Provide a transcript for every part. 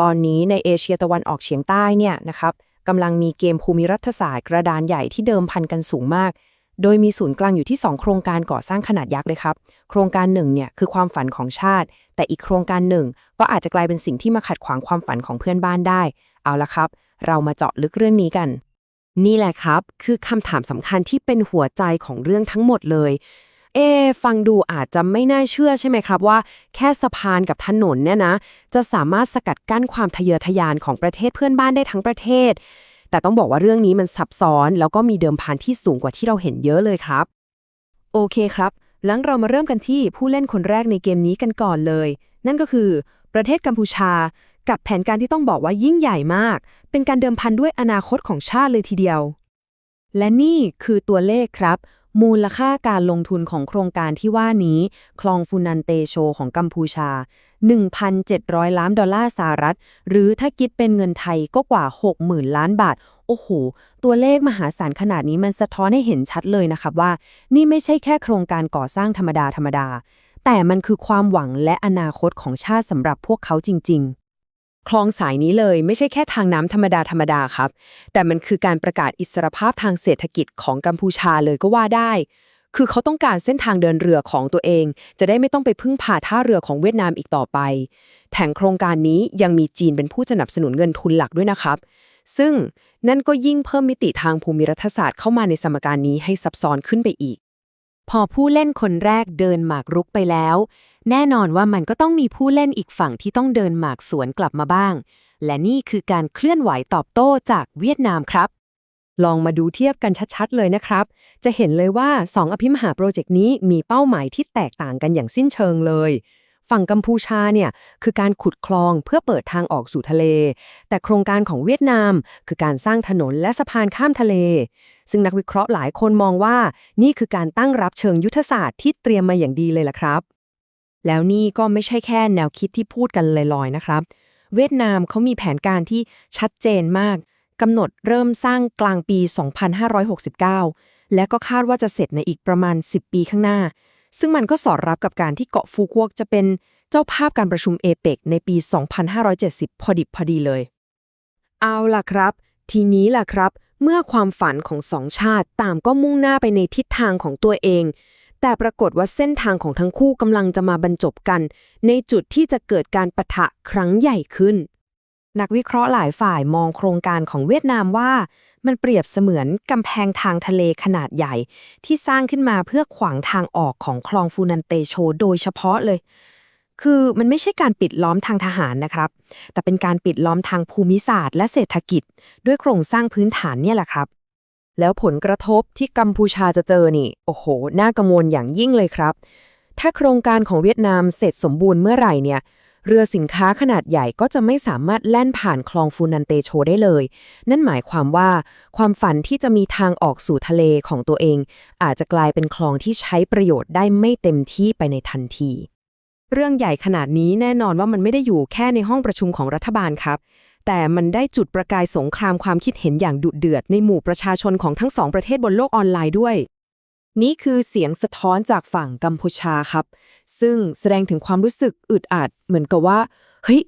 ตอนนี้ในเอเชียตะวันออกเฉียงใต้เนี่ยนะครับกำลังมีเกมภูมิรัฐศาสตร์กระดานใหญ่ที่เดิมพันกันสูงมาก โดยมีศูนย์กลางอยู่ที่ 2 โครงการก่อสร้างขนาดยักษ์เลยครับ โครงการหนึ่งเนี่ยคือความฝันของชาติ แต่อีกโครงการหนึ่ง ก็อาจจะกลายเป็นสิ่งที่มาขัดขวางความฝันของเพื่อนบ้านได้ เอาละครับ เรามาเจาะลึกเรื่องนี้กัน นี่แหละครับ คือคำถามสำคัญที่เป็นหัวใจของเรื่องทั้งหมดเลย เอะฟังดูอาจจะไม่น่าเชื่อใช่ไหมครับว่า แค่สะพานกับถนนเนี่ยนะ จะสามารถสกัดกั้นความทะเยอทะยานของประเทศเพื่อนบ้านได้ทั้งประเทศ แต่ต้องบอกว่าเรื่องนี้มันซับซ้อน แล้วก็มีเดิมพันที่สูงกว่าที่เราเห็นเยอะเลยครับ โอเคครับแล้วเรามาเริ่มกันที่ผู้เล่นคนแรกในเกมนี้กันก่อนเลย นั่นก็คือ ประเทศกัมพูชา กับแผนการที่ต้องบอกว่ายิ่งใหญ่มาก เป็นการเดิมพันด้วยอนาคตของชาติเลยทีเดียว และนี่คือตัวเลขครับ มูลค่าการลงทุนของโครงการที่ว่านี้ คลองฟูนันเตโชของกัมพูชา 1,700 ล้านดอลลาร์สหรัฐ หรือถ้าคิดเป็นเงินไทยก็กว่า 60,000 ล้านบาท โอ้โห ตัวเลขมหาศาลขนาดนี้มันสะท้อนให้เห็นชัดเลยนะครับว่า นี่ไม่ใช่แค่โครงการก่อสร้างธรรมดาธรรมดา แต่มันคือความหวังและอนาคตของชาติสำหรับพวกเขาจริง ๆ คลองสายนี้เลยไม่ใช่แค่ทางน้ำธรรมดาธรรมดาครับ แต่มันคือการประกาศอิสรภาพทางเศรษฐกิจของกัมพูชาเลยก็ว่าได้ คือเขาต้องการเส้นทางเดินเรือของตัวเอง จะได้ไม่ต้องไปพึ่งพาท่าเรือของเวียดนามอีกต่อไป แถงโครงการนี้ยังมีจีนเป็นผู้สนับสนุนเงินทุนหลักด้วยนะครับ ซึ่งนั่นก็ยิ่งเพิ่มมิติทางภูมิรัฐศาสตร์เข้ามาในสมการนี้ให้ซับซ้อนขึ้นไปอีก พอผู้เล่นคนแรกเดินหมากรุกไปแล้ว แน่นอนว่ามันก็ต้องมีผู้เล่นอีกฝั่งที่ต้องเดินหมากสวนกลับมาบ้าง และนี่คือการเคลื่อนไหวตอบโต้จากเวียดนามครับ ลองมาดูเทียบกันชัดๆ เลยนะครับ จะเห็นเลยว่า 2 อภิมหาโปรเจกต์นี้มีเป้าหมายที่แตกต่างกันอย่างสิ้นเชิงเลย ฝั่งกัมพูชาเนี่ยคือการขุดคลองเพื่อเปิดทางออกสู่ทะเล แต่โครงการของเวียดนาม คือการสร้างถนนและสะพานข้ามทะเล ซึ่งนักวิเคราะห์หลายคนมองว่า นี่คือการตั้งรับเชิงยุทธศาสตร์ที่เตรียมมาอย่างดีเลยล่ะครับ แล้วนี่ก็ไม่ใช่แค่แนวคิดที่พูดกันลอยๆนะครับ เวียดนามเขามีแผนการที่ชัดเจนมากกำหนดเริ่มสร้างกลางปี 2569 และก็คาดว่าจะเสร็จในอีกประมาณ 10 ปีข้างหน้า ซึ่งมันก็สอดรับกับการที่เกาะฟูกวกจะเป็นเจ้าภาพการประชุมเอเปกในปี 2570 พอดิบพอดีเลย เอาล่ะครับ ทีนี้ล่ะครับ เมื่อความฝันของสองชาติต่างก็มุ่งหน้าไปในทิศทางของตัวเอง แต่ปรากฏว่าเส้นทางของทั้งคู่กำลังจะมาบรรจบกัน ในจุดที่จะเกิดการปะทะครั้งใหญ่ขึ้น นักวิเคราะห์หลายฝ่ายมองโครงการของเวียดนามว่า มันเปรียบเสมือนกำแพงทางทะเลขนาดใหญ่ ที่สร้างขึ้นมาเพื่อขวางทางออกของคลองฟูนันเตโชโดยเฉพาะเลย คือมันไม่ใช่การปิดล้อมทางทหารนะครับ แต่เป็นการปิดล้อมทางภูมิศาสตร์และเศรษฐกิจ ด้วยโครงสร้างพื้นฐานเนี่ยแหละครับ แล้วผลกระทบที่กัมพูชาจะเจอนี่ โอ้โห น่ากังวลอย่างยิ่งเลยครับ ถ้าโครงการของเวียดนามเสร็จสมบูรณ์เมื่อไหร่เนี่ย เรือสินค้าขนาดใหญ่ก็จะไม่สามารถแล่นผ่านคลองฟูนันเตโชได้เลย นั่นหมายความว่า ความฝันที่จะมีทางออกสู่ทะเลของตัวเอง อาจจะกลายเป็นคลองที่ใช้ประโยชน์ได้ไม่เต็มที่ไปในทันที เรื่องใหญ่ขนาดนี้แน่นอนว่ามันไม่ได้อยู่แค่ในห้องประชุมของรัฐบาลครับ แต่มันได้จุดประกายสงครามความคิดเห็นอย่างดุเดือดในหมู่ประชาชนของทั้งสองประเทศบนโลกออนไลน์ด้วย นี่คือเสียงสะท้อนจากฝั่งกัมพูชาครับ ซึ่งแสดงถึงความรู้สึกอึดอัด เหมือนกับว่า เฮ้ย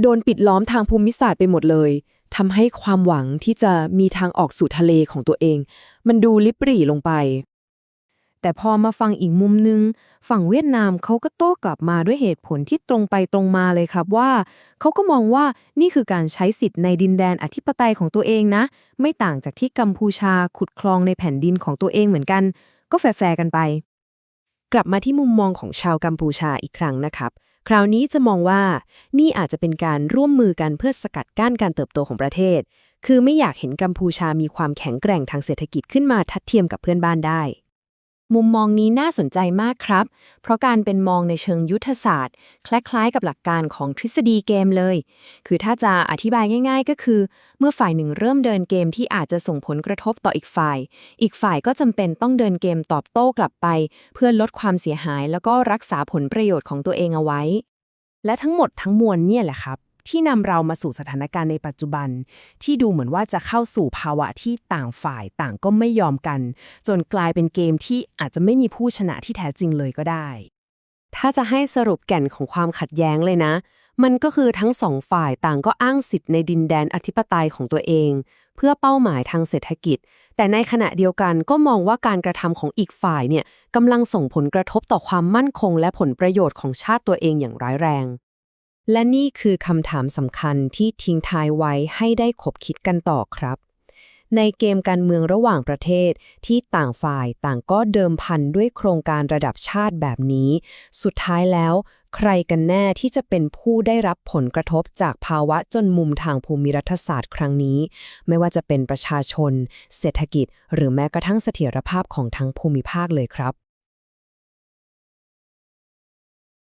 โดนปิดล้อมทางภูมิศาสตร์ไปหมดเลยทำให้ความหวังที่จะมีทางออกสู่ทะเลของตัวเอง มันดูลิบหรี่ลงไป แต่พอมาฟังอีกมุมนึง ฝั่งเวียดนามเขาก็โต้กลับมาด้วยเหตุผลที่ตรงไปตรงมาเลยครับว่า เขาก็มองว่านี่คือการใช้สิทธิ์ในดินแดนอธิปไตยของตัวเองนะ ไม่ต่างจากที่กัมพูชาขุดคลองในแผ่นดินของตัวเองเหมือนกัน ก็แฟร์ๆกันไป กลับมาที่มุมมองของชาวกัมพูชาอีกครั้งนะครับ คราวนี้จะมองว่านี่อาจจะเป็นการร่วมมือกันเพื่อสกัดกั้นการเติบโตของประเทศ คือไม่อยากเห็นกัมพูชามีความแข็งแกร่งทางเศรษฐกิจขึ้นมาทัดเทียมกับเพื่อนบ้านได้ มุมมองนี้น่าสนใจมากครับ เพราะการเป็นมองในเชิงยุทธศาสตร์ คล้ายๆ กับหลักการของทฤษฎีเกมเลย คือถ้าจะอธิบายง่าย ๆ ก็คือ เมื่อฝ่ายหนึ่งเริ่มเดินเกมที่อาจจะส่งผลกระทบต่ออีกฝ่าย อีกฝ่ายก็จำเป็นต้องเดินเกมตอบโต้กลับไป เพื่อลดความเสียหาย แล้วก็รักษาผลประโยชน์ของตัวเองเอาไว้ และทั้งหมดทั้งมวลเนี่ยแหละครับ ที่นำเรามาสู่สถานการณ์ในปัจจุบัน ที่ดูเหมือนว่าจะเข้าสู่ภาวะที่ต่างฝ่ายต่างก็ไม่ยอมกัน จนกลายเป็นเกมที่อาจจะไม่มีผู้ชนะที่แท้จริงเลยก็ได้ ถ้าจะให้สรุปแก่นของความขัดแย้งเลยนะ มันก็คือทั้งสองฝ่ายต่างก็อ้างสิทธิ์ในดินแดนอธิปไตยของตัวเอง เพื่อเป้าหมายทางเศรษฐกิจ แต่ในขณะเดียวกันก็มองว่าการกระทำของอีกฝ่ายเนี่ยกำลังส่งผลกระทบต่อความมั่นคง และผลประโยชน์ของชาติตัวเองอย่างร้ายแรง และนี่คือคำถามสำคัญที่ทิ้งท้ายไว้ให้ได้ขบคิดกันต่อครับ ในเกมการเมืองระหว่างประเทศที่ต่างฝ่ายต่างก็เดิมพันด้วยโครงการระดับชาติแบบนี้ สุดท้ายแล้ว ใครกันแน่ที่จะเป็นผู้ได้รับผลกระทบจากภาวะจนมุมทางภูมิรัฐศาสตร์ครั้งนี้ ไม่ว่าจะเป็นประชาชน เศรษฐกิจ หรือแม้กระทั่งเสถียรภาพของทั้งภูมิภาคเลยครับ